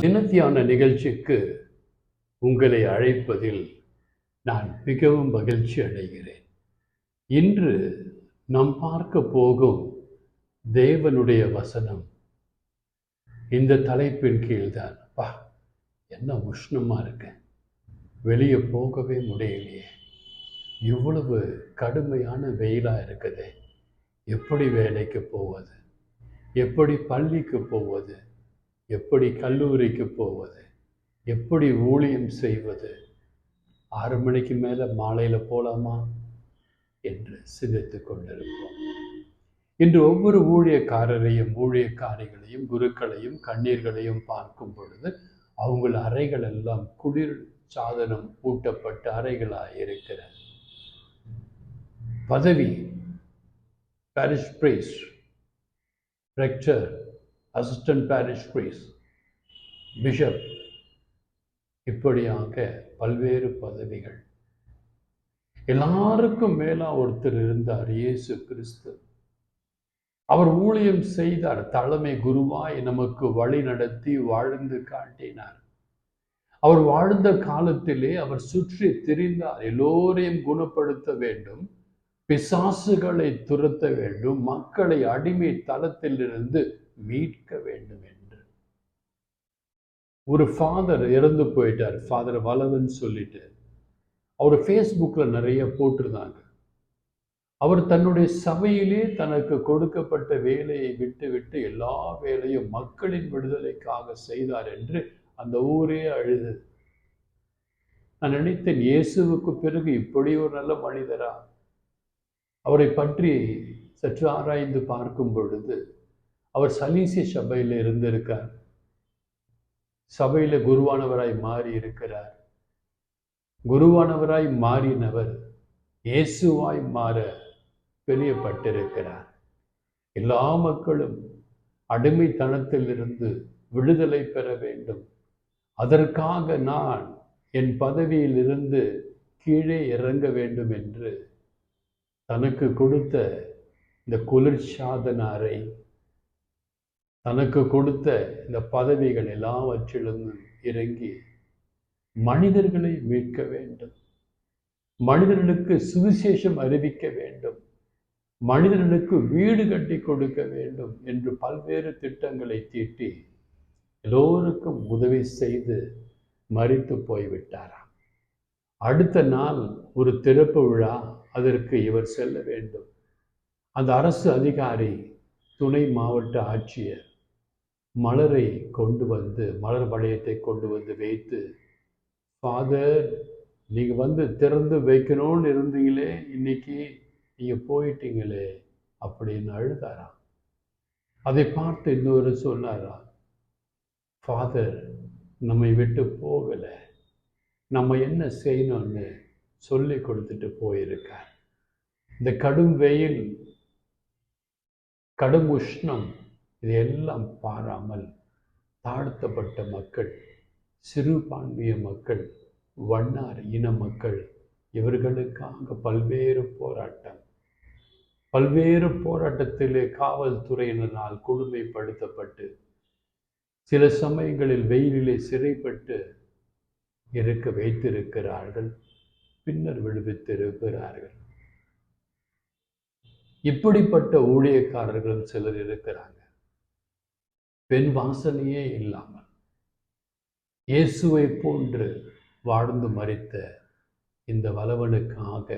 தினத்தியான நிகழ்ச்சிக்கு உங்களை அழைப்பதில் நான் மிகவும் மகிழ்ச்சி அடைகிறேன். இன்று நாம் பார்க்க போகும் தேவனுடைய வசனம் இந்த தலைப்பின் கீழ்தான். பா என்ன உஷ்ணமா இருக்கு. வெளியே போகவே முடியலையே. இவ்வளவு கடுமையான வெயிலாக இருக்குது. எப்படி வேலைக்கு போவது? எப்படி பள்ளிக்கு போவது? எப்படி கல்லூரிக்கு போவது? எப்படி ஊழியம் செய்வது? ஆறு மணிக்கு மேலே மாலையில் போகலாமா என்று சிந்தித்து கொண்டிருப்போம். இன்று ஒவ்வொரு ஊழியக்காரரையும் ஊழியக்காரிகளையும் குருக்களையும் கண்ணீர்களையும் பார்க்கும் பொழுது அவங்கள் அறைகள் எல்லாம் குளிர் சாதனம் ஊட்டப்பட்ட அறைகளாக இருக்கிறது. பதவி parish priest rector assistant parish priest bishop இப்படியாக பல்வேறு பதவிகள். எல்லாருக்கும் மேலா ஒருத்தர் இருந்தார் இயேசு கிறிஸ்து. அவர் ஊழியம் செய்தார் தலைமை குருவாய் நமக்கு வழி நடத்தி வாழ்ந்து காட்டினார். அவர் வாழ்ந்த காலத்திலே அவர் சுற்றி திரிந்தார் எல்லோரையும் குணப்படுத்த வேண்டும் பிசாசுகளை துரத்த வேண்டும் மக்களை அடிமை தளத்திலிருந்து மீட்க வேண்டும் என்று. ஒரு ஃபாதர் இறந்து போயிட்டார். ஃபாதர் வலவன் சொல்லிட்டு. அவர் ஃபேஸ்புக்கில் நிறைய போட்டிருந்தாங்க. அவர் தன்னுடைய சபையிலே தனக்கு கொடுக்கப்பட்ட வேலையை விட்டு விட்டு எல்லா வேலையும் மக்களின் விடுதலைக்காக செய்தார் என்று அந்த ஊரே அழுது. நான் நினைத்தேன் இயேசுவுக்கு பிறகு இப்படி ஒரு நல்ல மனிதரா? அவரை பற்றி சற்று ஆராய்ந்து பார்க்கும் பொழுது அவர் சலீசிய சபையில் இருந்திருக்கார். சபையில குருவானவராய் மாறி இருக்கிறார். குருவானவராய் மாறினவர் இயேசுவாய் மாற பிரியப்பட்டிருக்கிறார். எல்லா மக்களும் அடிமைத்தனத்திலிருந்து விடுதலை பெற வேண்டும். அதற்காக நான் என் பதவியிலிருந்து கீழே இறங்க வேண்டும் என்று தனக்கு கொடுத்த இந்த குளிர்சாதன அறை தனக்கு கொடுத்த இந்த பதவிகள் எல்லாவற்றிலிருந்து இறங்கி மனிதர்களை மீட்க வேண்டும். மனிதர்களுக்கு சுவிசேஷம் அறிவிக்க வேண்டும். மனிதர்களுக்கு வீடு கட்டி கொடுக்க வேண்டும் என்று பல்வேறு திட்டங்களை தீட்டி எல்லோருக்கும் உதவி செய்து மறித்து போய்விட்டாராம். அடுத்த நாள் ஒரு திறப்பு விழா அதற்கு இவர் செல்ல வேண்டும். அந்த அரசு அதிகாரி துணை மாவட்ட ஆட்சியர் மலரை கொண்டு வந்து மலர் வளையத்தை கொண்டு வந்து வைத்து ஃபாதர் நீங்கள் வந்து திறந்து வைக்கணும்னு இருந்தீங்களே இன்னைக்கு நீங்கள் போயிட்டீங்களே அப்படின்னு அழுதாராம். அதை பார்த்து இன்னொரு சொன்னாராம் ஃபாதர் நம்மை விட்டு போகலை. நம்ம என்ன செய்யணும்னு சொல்லி கொடுத்துட்டு போயிருக்கார். இந்த கடும் வெயில் கடும் உஷ்ணம் இதையெல்லாம் பாராமல் தாழ்த்தப்பட்ட மக்கள் சிறுபான்மைய மக்கள் வண்ணார் இன மக்கள் இவர்களுக்காக பல்வேறு போராட்டம். பல்வேறு போராட்டத்திலே காவல்துறையினரால் கொடுமைப்படுத்தப்பட்டு சில சமயங்களில் வெயிலிலே சிறைப்பட்டு இருக்க வைத்திருக்கிறார்கள். பின்னர் விடுவித்திருக்கிறார்கள். இப்படிப்பட்ட ஊழியக்காரர்கள் சிலர் இருக்கிறாங்க. பெண் வாசனையே இல்லாமல் இயேசுவை போன்று வாழ்ந்து மறித்த இந்த வளவனுக்காக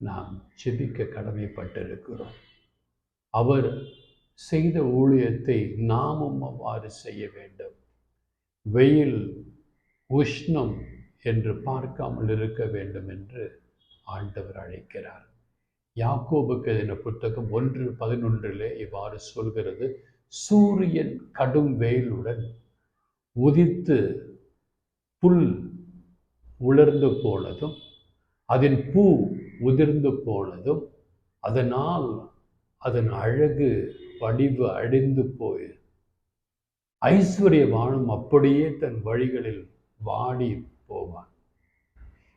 நாம் செபிக்க கடமைப்பட்டிருக்கிறோம். அவர் செய்த ஊழியத்தை நாமும் அவ்வாறு செய்ய வேண்டும். வெயில் உஷ்ணம் என்று பார்க்காமல் இருக்க வேண்டும் என்று ஆண்டவர் அழைக்கிறார். யாக்கோபுக்கு என புத்தகம் ஒன்று பதினொன்றிலே இவ்வாறு சொல்கிறது. சூரியன் கடும் வெயிலுடன் உதித்து புல் உலர்ந்து போனதும் அதன் பூ உதிர்ந்து போனதும் அதனால் அதன் அழகு வடிவு அழிந்து போய் ஐஸ்வர்யவானும் அப்படியே தன் வழிகளில் வாடி போவான்.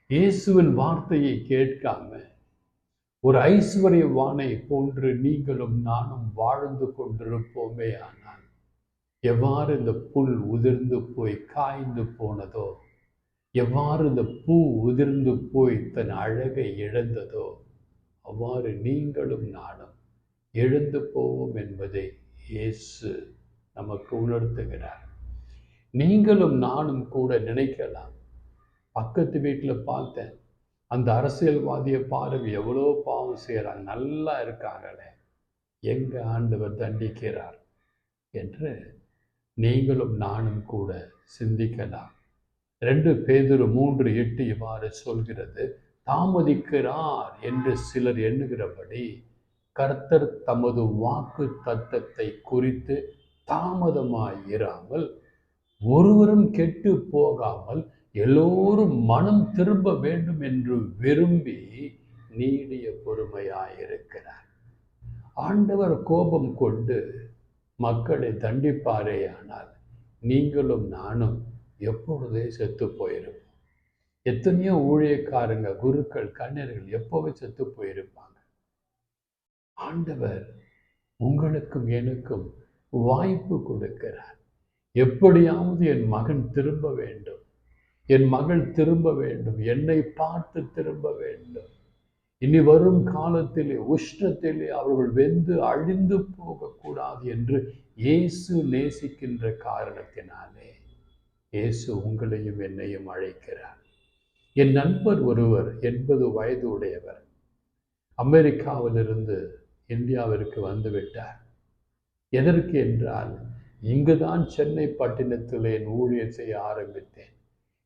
இயேசுவின் வார்த்தையை கேட்காம ஒரு ஐஸ்வர்யவானை போன்று நீங்களும் நானும் வாழ்ந்து கொண்டிருப்போமே ஆனால் எவ்வாறு இந்த புல் உதிர்ந்து போய் காய்ந்து போனதோ எவ்வாறு இந்த பூ உதிர்ந்து போய் தன் அழகை இழந்ததோ அவ்வாறு நீங்களும் நானும் எழுந்து போவோம் என்பதை இயேசு நமக்கு உணர்த்துகிறார். நீங்களும் நானும் கூட நினைக்கலாம். பக்கத்து வீட்டில் பார்த்தேன். அந்த அரசியல்வாதியை பாருங்க எவ்வளோ பாவம் செய்கிறாங்க நல்லா இருக்காங்களே. எங்க ஆண்டவர் தண்டிக்கிறார் என்று நீங்களும் நானும் கூட சிந்திக்கலாம். ரெண்டு பேதொரு மூன்று எட்டு இவ்வாறு சொல்கிறது தாமதிக்கிறார் என்று சிலர் எண்ணுகிறபடி கர்த்தர் தமது வாக்கு தத்தத்தை குறித்து தாமதமாய் இராமல் ஒருவரும் கெட்டு போகாமல் எல்லோரும் மனம் திரும்ப வேண்டும் என்று விரும்பி நீடிய பொறுமையாயிருக்கிறார். ஆண்டவர் கோபம் கொண்டு மக்களை தண்டிப்பாரே ஆனால் நீங்களும் நானும் எப்பொழுதே செத்து போயிருப்போம் எத்தனையோ ஊழியக்காரங்க குருக்கள் கண்ணர்கள் எப்போவே செத்து போயிருப்பாங்க ஆண்டவர் உங்களுக்கும் எனக்கும் வாய்ப்பு கொடுக்கிறார். எப்படியாவது என் மகன் திரும்ப வேண்டும். என் மகள் திரும்ப வேண்டும் என்னை பார்த்து திரும்ப வேண்டும். இனி வரும் காலத்திலே உஷ்ணத்திலே அவர்கள் வெந்து அழிந்து போகக்கூடாது என்று இயேசு நேசிக்கின்ற காரணத்தினாலே இயேசு உங்களையும் என்னையும் அழைக்கிறார். என் நண்பர் ஒருவர் எண்பது வயது உடையவர் அமெரிக்காவிலிருந்து இந்தியாவிற்கு வந்துவிட்டார். எதற்கு என்றால் இங்குதான் சென்னை பட்டினத்தில் என் ஊழியர் செய்ய ஆரம்பித்தேன்.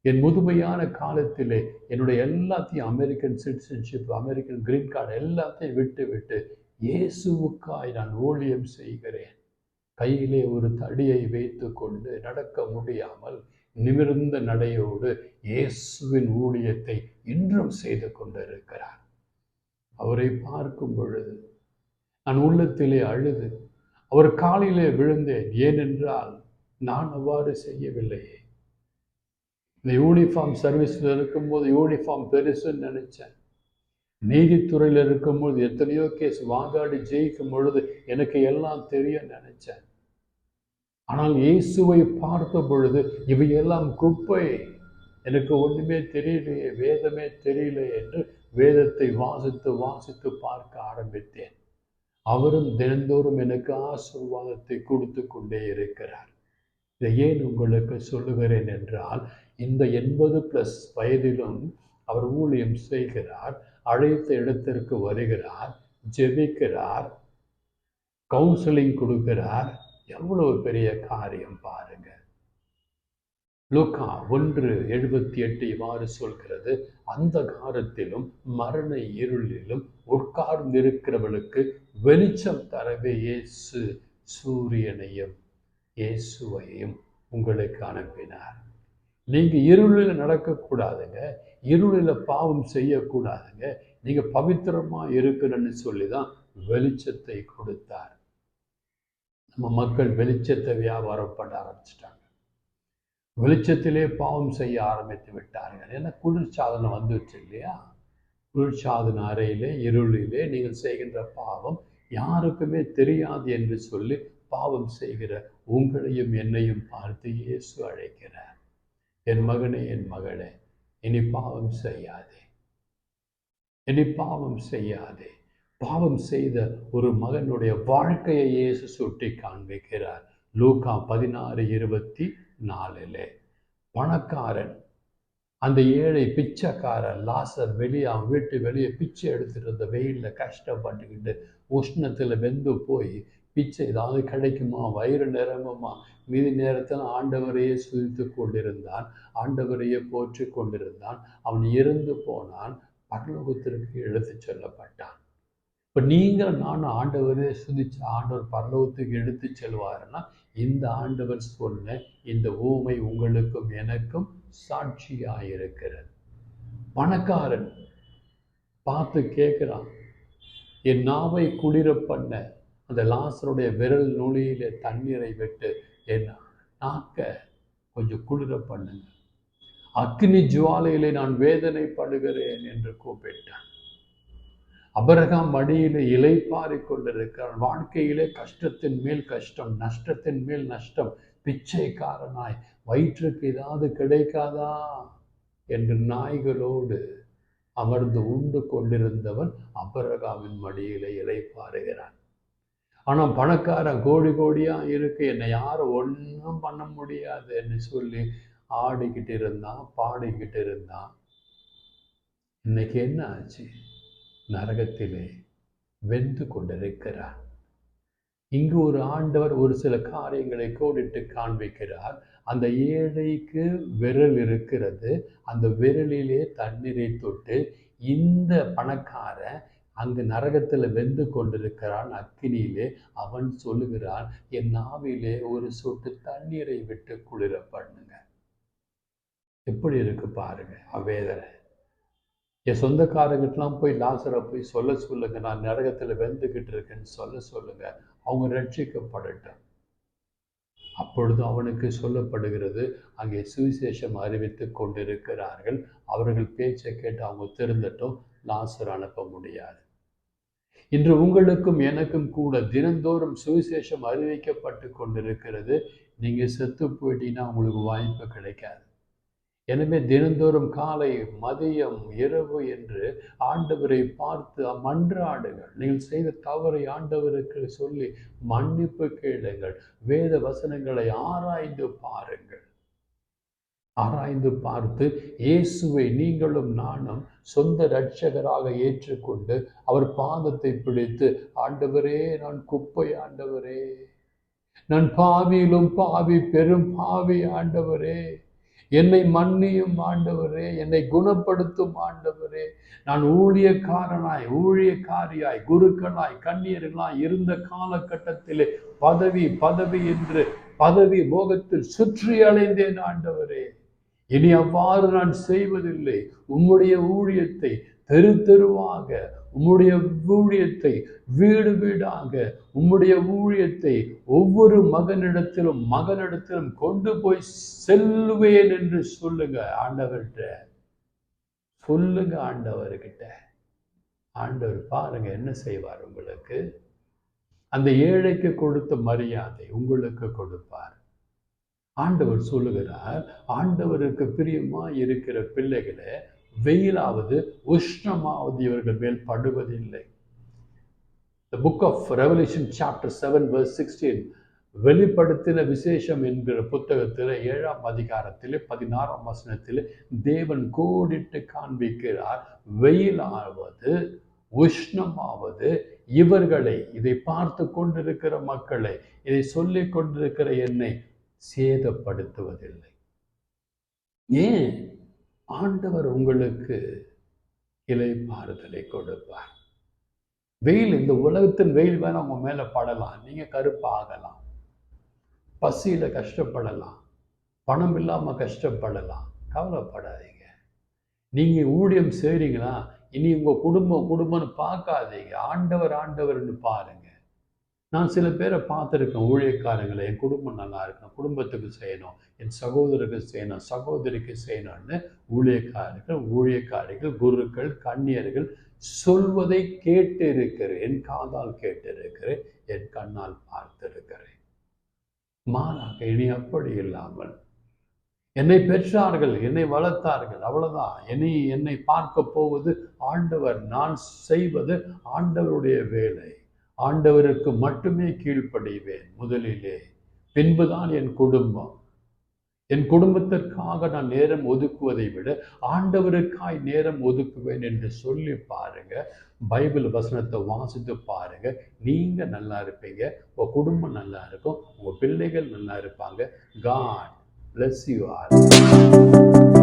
என் முதுமையான காலத்திலே என்னுடைய எல்லாத்தையும் American citizenship American green card எல்லாத்தையும் விட்டு விட்டு இயேசுவுக்காய் நான் ஊழியம் செய்கிறேன். கையிலே ஒரு தடியை வைத்து கொண்டு நடக்க முடியாமல் நிமிர்ந்த நடையோடு இயேசுவின் ஊழியத்தை இன்றும் செய்து கொண்டிருக்கிறார். அவரை பார்க்கும் பொழுது நான் உள்ளத்திலே அழுது அவர் காலிலே விழுந்தேன். ஏனென்றால் நான் அவ்வாறு செய்யவில்லையே. இந்த யூனிஃபார்ம் சர்வீஸில் இருக்கும்போது யூனிஃபார்ம் பெருசுன்னு நினச்சேன். நீதித்துறையில் இருக்கும்போது எத்தனையோ கேஸ் வாதாடி ஜெயிக்கும் பொழுது எனக்கு எல்லாம் தெரியும் நினச்சேன். ஆனால் இயேசுவை பார்த்த பொழுது இவையெல்லாம் குப்பை. எனக்கு ஒன்றுமே தெரியலையே வேதமே தெரியல என்று வேதத்தை வாசித்து வாசித்து பார்க்க ஆரம்பித்தேன். அவரும் தினந்தோறும் எனக்கு ஆசிர்வாதத்தை கொடுத்து கொண்டே இருக்கிறார். இதை ஏன் உங்களுக்கு சொல்லுகிறேன் என்றால் இந்த எண்பது பிளஸ் வயதிலும் அவர் ஊழியம் செய்கிறார் அழைத்த இடத்திற்கு வருகிறார் ஜெபிக்கிறார் கவுன்சிலிங் கொடுக்கிறார். எவ்வளவு பெரிய காரியம் பாருங்க. லுக்கா ஒன்று எழுபத்தி எட்டு இவ்வாறு சொல்கிறது அந்த காலத்திலும் மரண இருளிலும் உட்கார்ந்திருக்கிறவளுக்கு வெளிச்சம் தரவே இயேசு சூரியனையும் இயேசுவையும் உங்களுக்கு அனுப்பினார். நீங்கள் இருளில் நடக்கக்கூடாதுங்க. இருளில் பாவம் செய்யக்கூடாதுங்க. நீங்கள் பவித்திரமாக இருக்கிறன்னு சொல்லி தான் வெளிச்சத்தை கொடுத்தார். நம்ம மக்கள் வெளிச்சத்தை வியாபாரம் பண்ண ஆரம்பிச்சிட்டாங்க. வெளிச்சத்திலே பாவம் செய்ய ஆரம்பித்து விட்டார்கள். ஏன்னா குளிர்சாதனம் வந்துச்சு இல்லையா? குளிர்சாதன அறையிலே இருளிலே நீங்கள் செய்கின்ற பாவம் யாருக்குமே தெரியாது என்று சொல்லி பாவம் செய்கிற உங்களையும் என்னையும் பார்த்து இயேசு அழைக்கிறார். என் மகனே என் மகளே இனி பாவம் செய்யாதே. இனி பாவம் செய்யாதே. பாவம் செய்த ஒரு மகனுடைய வாழ்க்கையை இயேசு சுட்டி காண்பிக்கிறார். லூகா பதினாறு இருபத்தி நாலிலே பணக்காரன். அந்த ஏழை பிச்சைக்காரன் லாசர் வெளியே அவன் வீட்டு வெளியே பிச்சை எடுத்துட்டு இருந்த வெயிலில் கஷ்டப்பட்டுக்கிட்டு உஷ்ணத்தில் வெந்து போய் பிச்சை ஏதாவது கிடைக்குமா? வயிறு நிரம்புமா? மீதி நேரத்தில் ஆண்டவரையே சுதித்து கொண்டிருந்தான். ஆண்டவரையே போற்றி கொண்டிருந்தான். அவன் இறந்து போனான். பரலோகத்திற்கு எடுத்து செல்லப்பட்டான். இப்போ நீங்கள் நான் ஆண்டவரே சுதிச்சு ஆண்டவர் பரலோகத்துக்கு எடுத்து செல்வாருன்னா இந்த ஆண்டவர் சொன்ன இந்த ஊமை உங்களுக்கும் எனக்கும் சாட்சியாயிருக்கிறது. பணக்காரன் பார்த்து கேட்குறான் என் நாவை குளிர பண்ண அந்த லாசருடைய விரல் நுனியில தண்ணீரை விட்டு என் நாக்க கொஞ்சம் குளிர பண்ணுங்க அக்னி ஜுவாலையிலே நான் வேதனைப்படுகிறேன் என்று கூப்பிட்டான். அபரகாம் மடியிலே இலைப்பாரிக் கொண்டிருக்கிறான். வாழ்க்கையிலே கஷ்டத்தின் மேல் கஷ்டம் நஷ்டத்தின் மேல் நஷ்டம். பிச்சைக்காரனாய் வயிற்றுக்கு ஏதாவது கிடைக்காதா என்று நாய்களோடு அமர்ந்து உண்டு கொண்டிருந்தவன் அபரகாமின் மடியிலே இலைப்பாருகிறான் பணம் பணக்காரன் கோடி கோடியாக இருக்கு. என்னை யாரும் ஒன்றும் பண்ண முடியாதுன்னு சொல்லி ஆடிக்கிட்டு இருந்தான் பாடிக்கிட்டு இருந்தான். இன்னைக்கு என்ன ஆச்சு? நரகத்திலே வெந்து கொண்டிருக்கிறார். இங்கு ஒரு ஆண்டவர் ஒரு சில காரியங்களை கோடிட்டு காண்பிக்கிறார். அந்த ஏழைக்கு விரல் இருக்கிறது. அந்த விரலிலே தண்ணீரை தொட்டு இந்த பணக்காரன் அங்கு நரகத்தில் வெந்து கொண்டிருக்கிறான் அக்கினியிலே. அவன் சொல்லுகிறான் என் நாவிலே ஒரு சொட்டு தண்ணீரை விட்டு குளிர பண்ணுங்க. எப்படி இருக்கு பாருங்க அவேதனை என் சொந்தக்காரங்கிட்டலாம் போய் லாசரை போய் சொல்ல சொல்லுங்க. நான் நரகத்தில் வெந்துக்கிட்டு இருக்கேன்னு சொல்ல சொல்லுங்க. அவங்க ரட்சிக்கப்படட்டும். அப்பொழுது அவனுக்கு சொல்லப்படுகிறது அங்கே சுவிசேஷம் அறிவித்து கொண்டிருக்கிறார்கள். அவர்கள் பேச்சை கேட்டு அவங்க திருந்தட்டும். லாசர் அனுப்ப முடியாது. இன்று உங்களுக்கும் எனக்கும் கூட தினந்தோறும் சுவிசேஷம் அறிவிக்கப்பட்டு கொண்டிருக்கிறது. நீங்கள் செத்து போயிட்டீங்கன்னா உங்களுக்கு வாய்ப்பு கிடைக்காது. எனவே தினந்தோறும் காலை மதியம் இரவு என்று ஆண்டவரை பார்த்து மன்றாடுங்கள். நீங்கள் செய்த தவறை ஆண்டவருக்கு சொல்லி மன்னிப்பு கேளுங்கள். வேத வசனங்களை ஆராய்ந்து பாருங்கள். ஆராய்ந்து பார்த்து இயேசுவை நீங்களும் நானும் சொந்த இரட்சகராக ஏற்றுக்கொண்டு அவர் பாதத்தை பிடித்து ஆண்டவரே நான் குப்பை ஆண்டவரே. நான் பாவியிலும் பாவி பெரும் பாவி ஆண்டவரே. என்னை மன்னியும் ஆண்டவரே. என்னை குணப்படுத்தும் ஆண்டவரே. நான் ஊழியக்காரனாய் ஊழியக்காரியாய் குருக்களாய் கண்ணியர்களாய் இருந்த காலகட்டத்திலே பதவி பதவி என்று பதவி மோகத்தில் சுற்றி அலைந்தேன் ஆண்டவரே. இனி அவ்வாறு நான் செய்வதில்லை. உம்முடைய ஊழியத்தை தெரு தெருவாக உம்முடைய ஊழியத்தை வீடு வீடாக உம்முடைய ஊழியத்தை ஒவ்வொரு மகனிடத்திலும் மகனிடத்திலும் கொண்டு போய் செல்லுவேன் என்று சொல்லுங்க ஆண்டவர்கிட்ட. சொல்லுங்க ஆண்டவர்கிட்ட. ஆண்டவர் பாருங்க என்ன செய்வார் உங்களுக்கு? அந்த ஏழைக்கு கொடுத்த மரியாதை உங்களுக்கு கொடுப்பார். ஆண்டவர் சொல்லுகிறார் ஆண்டவருக்கு பிரியமாக இருக்கிற பிள்ளைகளை வெயிலாவது உஷ்ணமாவது இவர்கள் மேல் படுவதில்லை. The book of Revelation chapter 7 verse 16 வெளிப்படுத்தின விசேஷம் என்கிற புத்தகத்தில் ஏழாம் அதிகாரத்தில் பதினாறாம் வசனத்தில் தேவன் கோடிட்டு காண்பிக்கிறார் வெயிலாவது உஷ்ணமாவது இவர்களை இதை பார்த்து கொண்டிருக்கிற மக்களை இதை சொல்லிக் கொண்டிருக்கிற என்னை சேதப்படுத்துவதில்லை. ஏன்? ஆண்டவர் உங்களுக்கு இலை மாறுதலை கொடுப்பார். வெயில் இந்த உலகத்தின் வெயில் வேணால் உங்க மேல படலாம். நீங்க கருப்பாகலாம் பசியில கஷ்டப்படலாம். பணம் இல்லாம கஷ்டப்படலாம். கவலைப்படாதீங்க. நீங்க ஊழியம் செய்கிறீங்களா இனி உங்க குடும்பம் குடும்பம்னு பார்க்காதீங்க. ஆண்டவர் ஆண்டவர்னு பாருங்க. நான் சில பேரை பார்த்துருக்கேன் ஊழியக்காரங்களை என் குடும்பம் நல்லா இருக்கணும் குடும்பத்துக்கு செய்யணும் என் சகோதரருக்கு செய்யணும் சகோதரிக்கு செய்யணும்னு ஊழியக்காரர்கள் ஊழியக்காரிகள் குருக்கள் கண்ணியர்கள் சொல்வதை கேட்டு இருக்கிறேன் என் காதால் கேட்டு இருக்கிறேன் என் கண்ணால் பார்த்திருக்கிறேன். மாறாக இனி அப்படி இல்லாமல் என்னை பெற்றார்கள் என்னை வளர்த்தார்கள் அவ்வளவுதான். இனி என்னை பார்க்க போவது ஆண்டவர் நான் செய்வது ஆண்டவருடைய வேலை. ஆண்டவருக்கு மட்டுமே கீழ்ப்படிவேன் முதலிலே. பின்புதான் என் குடும்பம். என் குடும்பத்திற்காக நான் நேரம் ஒதுக்குவதை விட ஆண்டவருக்காய் நேரம் ஒதுக்குவேன் என்று சொல்லி பாருங்க. பைபிள் வசனத்தை வாசித்து பாருங்க. நீங்க நல்லா இருப்பீங்க. உங்க குடும்பம் நல்லா இருக்கும். உங்க பிள்ளைகள் நல்லா இருப்பாங்க. God bless you are